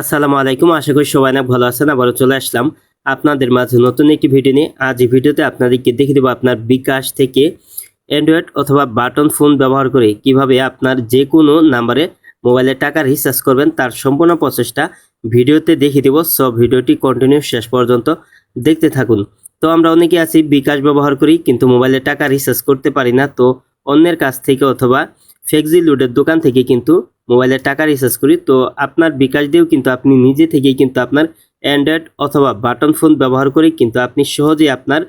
আসসালামু আলাইকুম। আশা করি সবাই অনেক ভালো আছেন। আবারও চলে আসলাম আপনাদের মাঝে নতুন একটি ভিডিও নিয়ে। আজ এই ভিডিওতে আপনাদেরকে দেখে দেবো আপনার বিকাশ থেকে অ্যান্ড্রয়েড অথবা বাটন ফোন ব্যবহার করে কীভাবে আপনার যে কোনো নাম্বারে মোবাইলে টাকা রিচার্জ করবেন, তার সম্পূর্ণ প্রসেসটা ভিডিওতে দেখিয়ে দেবো। সব ভিডিওটি কন্টিনিউ শেষ পর্যন্ত দেখতে থাকুন। তো আমরা অনেকে আছি, বিকাশ ব্যবহার করি, কিন্তু মোবাইলে টাকা রিচার্জ করতে পারি না। তো অন্যের কাছ থেকে অথবা ফেক্সি লুডের দোকান থেকে কিন্তু মোবাইলে টাকা রিচার্জ করি, তো আপনার বিকাশ দিয়েও কিন্তু আপনি নিজে থেকেই কিন্তু আপনার অ্যান্ড্রয়েড অথবা বাটন ফোন ব্যবহার করে কিন্তু আপনি সহজেই আপনার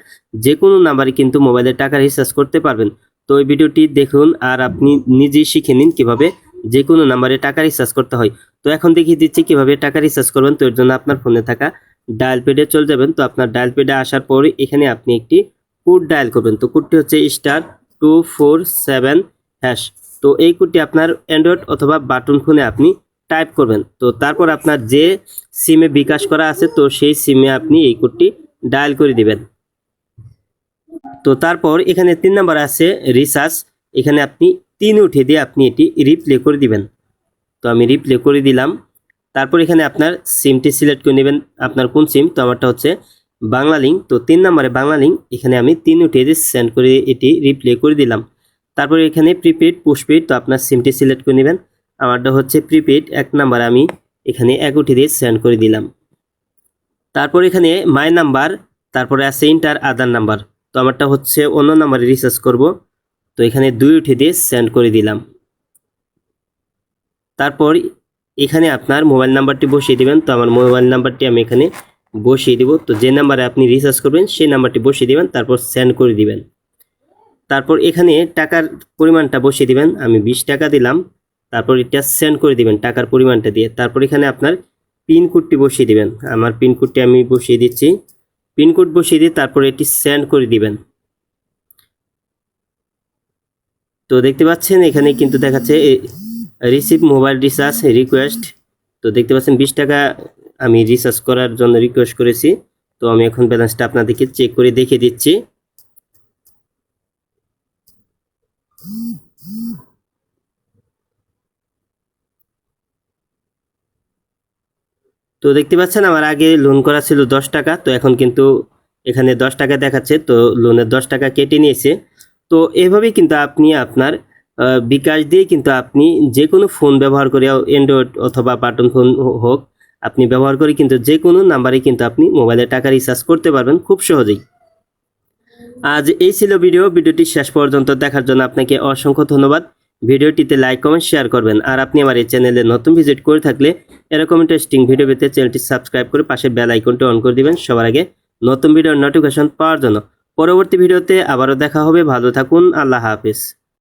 যে কোনো নাম্বারে কিন্তু মোবাইলে টাকা রিচার্জ করতে পারবেন। তো এই ভিডিওটি দেখুন আর আপনি নিজেই শিখে নিন কীভাবে যে কোনো নাম্বারে টাকা রিচার্জ করতে হয়। তো এখন দেখিয়ে দিচ্ছি কীভাবে টাকা রিচার্জ করবেন, তো এর জন্য আপনার ফোনে থাকা ডায়াল পেডে চলে যাবেন। তো আপনার ডায়াল পেডে আসার পর এখানে আপনি একটি কোড ডায়াল করবেন। তো কোডটি হচ্ছে star two four seven hash তো এই কোডটি আপনার অ্যান্ড্রয়েড অথবা বাটন ফোনে আপনি টাইপ করবেন। তো তারপর আপনার যে সিমে বিকাশ করা আছে, তো সেই সিমে আপনি এই কোডটি ডায়াল করে দিবেন। তো তারপর এখানে তিন নাম্বার আছে রিসার্চ এখানে আপনি তিন উঠে দিয়ে আপনি এটি রিপ্লে করে দিবেন। তো আমি রিপ্লে করে দিলাম। তারপর এখানে আপনার সিমটি সিলেক্ট করে নেবেন। আপনার কোন সিম তো আমারটা হচ্ছে বাংলা লিঙ্ক তো তিন নম্বরে বাংলা লিঙ্ক এখানে আমি তিন উঠে দিয়ে সেন্ড করে এটি রিপ্লে করে দিলাম। তারপর এখানে প্রিপেড পোস্টপেড তো আপনার সিমটি সিলেক্ট করে নেবেন। আমারটা হচ্ছে প্রিপেড এক নাম্বার আমি এখানে এক উঠে দিয়ে সেন্ড করে দিলাম। তারপর এখানে মাই নাম্বার তারপরে আছে ইন্টার আদার নাম্বার তো আমারটা হচ্ছে অন্য নাম্বারে রিচার্জ করব। তো এখানে দুই উঠে দিয়ে সেন্ড করে দিলাম। তারপর এখানে আপনার মোবাইল নাম্বারটি বসিয়ে দেবেন, তো আমার মোবাইল নাম্বারটি আমি এখানে বসিয়ে দেব। তো যে নাম্বারে আপনি রিচার্জ করবেন, সেই নাম্বারটি বসিয়ে দেবেন, তারপর সেন্ড করে দিবেন। তারপর এখানে টাকার পরিমাণটা বসিয়ে দিবেন, আমি বিশ টাকা দিলাম, তারপর এটা সেন্ড করে দিবেন টাকার পরিমাণটা দিয়ে, তারপর এখানে আপনার পিনকোডটি বসিয়ে দিবেন, আমার পিনকোডটি আমি বসিয়ে দিচ্ছি পিনকোড বসিয়ে দিয়ে তারপর এটি সেন্ড করে দিবেন। তো দেখতে পাচ্ছেন এখানে কিন্তু দেখাচ্ছে রিসিভ মোবাইল রিচার্জ রিকোয়েস্ট তো দেখতে পাচ্ছেন বিশ টাকা আমি রিচার্জ করার জন্য রিকোয়েস্ট করেছি, তো আমি এখন ব্যালেন্সটা আপনাদেরকে চেক করে দেখে দিচ্ছি। তো দেখতে পাচ্ছেন, আমার আগে লোন করা ছিল দশ টাকা, তো এখন কিন্তু এখানে দশ টাকা দেখাচ্ছে, তো লোনের দশ টাকা কেটে নিয়েছে। তো এভাবেই কিন্তু আপনি আপনার বিকাশ দিয়ে কিন্তু আপনি যে কোনো ফোন ব্যবহার করে অ্যান্ড্রয়েড অথবা বাটন ফোন হোক, আপনি ব্যবহার করে কিন্তু যে কোনো নাম্বারে কিন্তু আপনি মোবাইলে টাকা রিচার্জ করতে পারবেন খুব সহজেই। আজ এই ছিল ভিডিও। ভিডিওটি শেষ পর্যন্ত দেখার জন্য আপনাকে অসংখ্য ধন্যবাদ। ভিডিওটিতে লাইক, কমেন্ট, শেয়ার করবেন। আর আপনি আমার এই চ্যানেলে নতুন ভিজিট করে থাকলে এরকম ইন্টারেস্টিং ভিডিও পেতে চ্যানেলটি সাবস্ক্রাইব করে পাশে বেল আইকনটি অন করে দিবেন সবার আগে নতুন ভিডিওর নোটিফিকেশন পাওয়ার জন্য। পরবর্তী ভিডিওতে আবারও দেখা হবে। ভালো থাকুন। আল্লাহ হাফিজ।